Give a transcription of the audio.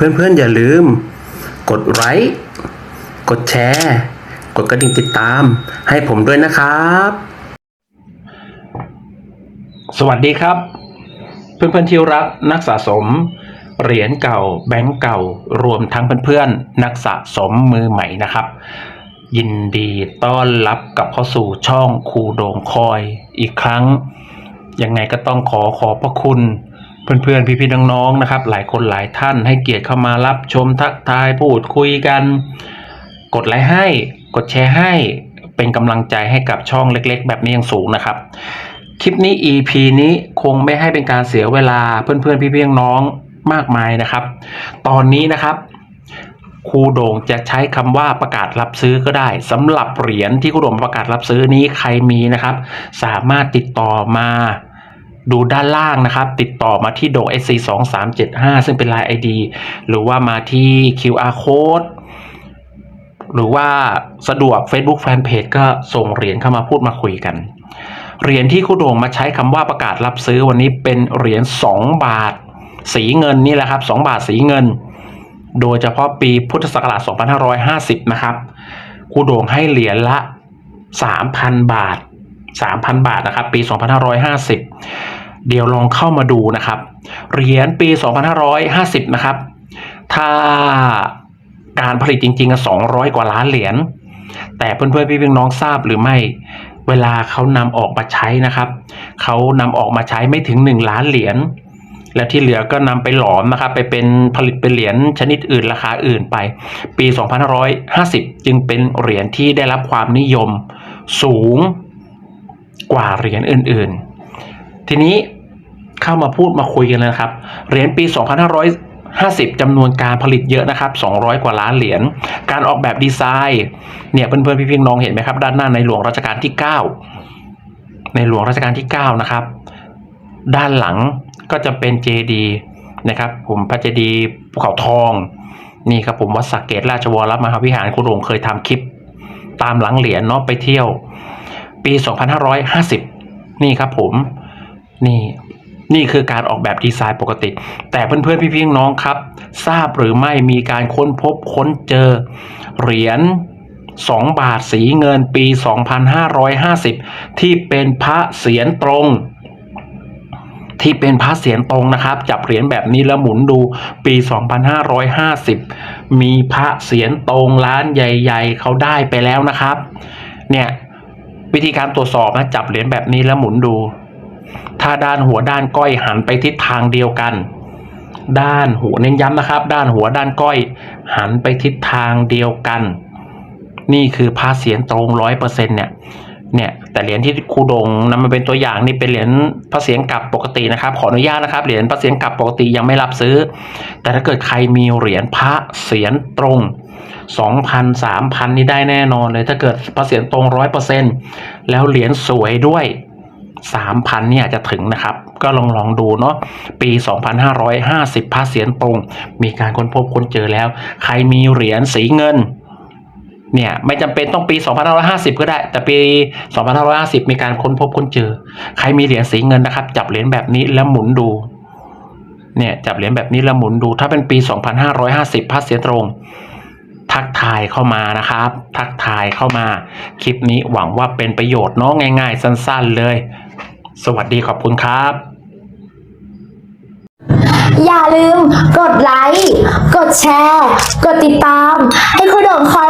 เพื่อนๆอย่าลืม กดไลค์กดแชร์ กดกระดิ่งติดตาม ให้ผมด้วยนะครับ สวัสดีครับ เพื่อนๆที่รักนักสะสม เหรียญเก่า แบงก์เก่ารวมทั้งเพื่อนๆนักสะสมมือใหม่นะครับยินดีต้อนรับกลับเข้าสู่ช่องครูโดงคอยอีกครั้ง ยังไงก็ต้องขอขอบพระคุณ เพื่อนๆ พี่ๆ น้องๆ นะครับ หลายคนหลายท่านให้เกียรติเข้ามารับชมทักทายพูดคุยกัน กดไลค์ให้ กดแชร์ให้ เป็นกำลังใจให้กับช่องเล็กๆ แบบนี้ย่างสูงนะครับ คลิปนี้ EP นี้คงไม่ให้เป็นการเสียเวลาเพื่อนๆ พี่ๆ น้องๆ มากมายนะครับ ตอนนี้นะครับครูโด่งจะใช้คำว่าประกาศรับซื้อก็ได้สำหรับเหรียญที่ครูโด่งประกาศรับซื้อนี้ใครมีนะครับ สามารถติดต่อมา ดูด้านล่างนะครับ ติดต่อมาที่โด่ง SC 2 3 7 5ซึ่งเป็น Line ID หรือว่ามาที่ QR code หรือว่าสะดวก Facebook Fanpage ก็ส่งเหรียญเข้ามาพูดมาคุยกัน เหรียญที่ครูโด่งมาใช้คำว่าประกาศรับซื้อวันนี้เป็นเหรียญ2บาท สีเงินนี่แหละครับ 2 บาทสีเงิน โดยเฉพาะปีพุทธศักราช2550 นะครับครูโด่งให้เหรียญละ 3,000 บาท 3,000 บาทนะครับ ปี 2550 เดี๋ยวลองเข้ามาดูนะครับ เหรียญปี 2550 นะครับ ถ้าการผลิตจริงๆอะ200กว่าล้านเหรียญ แต่เพื่อนๆพี่ๆน้องทราบหรือไม่ เวลาเขานำออกมาใช้นะครับ เขานำออกมาใช้ไม่ถึง 1 ล้านเหรียญ และที่เหลือก็นำไปหลอมนะครับ ไปเป็นผลิตเป็นเหรียญชนิดอื่นราคาอื่นไป ปี 2550 จึงเป็นเหรียญที่ได้รับความนิยมสูงกว่าเหรียญอื่นๆ ทีนี้ เข้ามาพูดมาคุยกันเลยนะครับ เหรียญปี 2550จำนวนการผลิตเยอะนะครับ 200 กว่าล้านเหรียญ การออกแบบดีไซน์ เนี่ยเพื่อนๆ พี่ๆ น้องเห็นไหมครับ ด้านหน้าในหลวงรัชกาลที่ 9 ในหลวงรัชกาลที่ 9 นะครับ ด้านหลังก็จะเป็นเจดีนะครับ ผมพระเจดีภูเขาทอง นี่ครับผมวัดสักเกตราชวรมหาวิหารคุณโรงเคยทำคลิป ตามหลังเหรียญเนาะไปเที่ยว ปี 2550 นี่ครับผม นี่ นี่คือการออกแบบดีไซน์ปกติ แต่เพื่อนๆพี่ๆน้องครับ ทราบหรือไม่มีการค้นพบค้นเจอ เหรียญ2บาทสีเงินปี 2550 ที่เป็นพระเสียรตรง ที่เป็นพระเสียรตรงนะครับ จับเหรียญแบบนี้แล้วหมุนดูปี 2550 มีพระเสียรตรงร้านใหญ่ ๆ เขาได้ไปแล้วนะครับ เนี่ยวิธีการตรวจสอบนะจับเหรียญแบบนี้แล้วหมุนดู ถ้าด้านหัวด้านก้อยหันไปทิศทางเดียวกัน ด้านหัวเน้นย้ำนะครับ ด้านหัวด้านก้อย หันไปทิศทางเดียวกัน นี่คือพระเสียรตรงร้อยเปอร์เซ็นเนี่ยเนี่ยแต่เหรียญที่ครูดงนำมาเป็นตัวอย่างนี่เป็นเหรียญพระเสียรกลับปกตินะครับ ขออนุญาตนะครับเหรียญพระเสียรกลับปกติยังไม่รับซื้อ แต่ถ้าเกิดใครมีเหรียญพระเสียรตรงสองพันสามพันนี่ได้แน่นอนเลย ถ้าเกิดพระเสียรตรงร้อยเปอร์เซ็นแล้วเหรียญสวยด้วย สามพันเนี่ยจะถึงนะครับ ก็ลองลองดูเนาะปี 2550พระเสียรตรง มีการค้นพบค้นเจอแล้ว ใครมีเหรียญสีเงินเนี่ยไม่จำเป็นต้องปี 2550 ก็ได้ แต่ปี 2550 มีการค้นพบค้นเจอ ใครมีเหรียญสีเงินนะครับ จับเหรียญแบบนี้แล้วหมุนดู เนี่ยจับเหรียญแบบนี้แล้วหมุนดู ถ้าเป็นปี 2550พระเสียตรง ทักทายเข้ามานะครับ ทักทายเข้ามา คลิปนี้หวังว่าเป็นประโยชน์เนาะง่าย ๆ สั้น ๆเลย สวัสดีขอบคุณครับ อย่าลืมกดไลค์ กดแชร์ กดติดตาม ให้คุณโด่งคอยด้วย